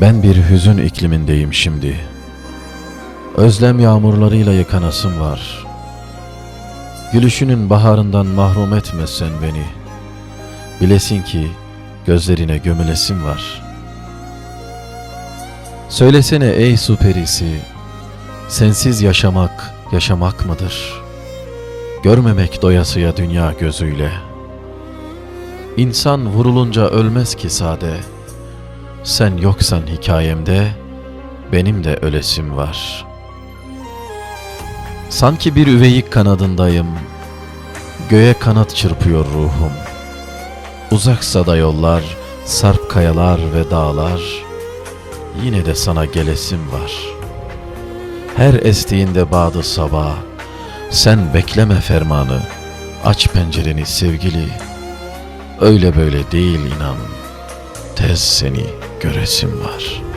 Ben bir hüzün iklimindeyim şimdi. Özlem yağmurlarıyla yıkanasım var. Gülüşünün baharından mahrum etmezsen beni. Bilesin ki gözlerine gömülesim var. Söylesene ey su perisi, sensiz yaşamak yaşamak mıdır? Görmemek doyasıya dünya gözüyle. İnsan vurulunca ölmez ki sade. Sen yoksan hikayemde, benim de ölesim var. Sanki bir üveyik kanadındayım, göğe kanat çırpıyor ruhum. Uzaksa da yollar, sarp kayalar ve dağlar, yine de sana gelesim var. Her estiğinde bağdı sabah, sen bekleme fermanı, aç pencereni sevgili. Öyle böyle değil inan, tez seni göresim var.''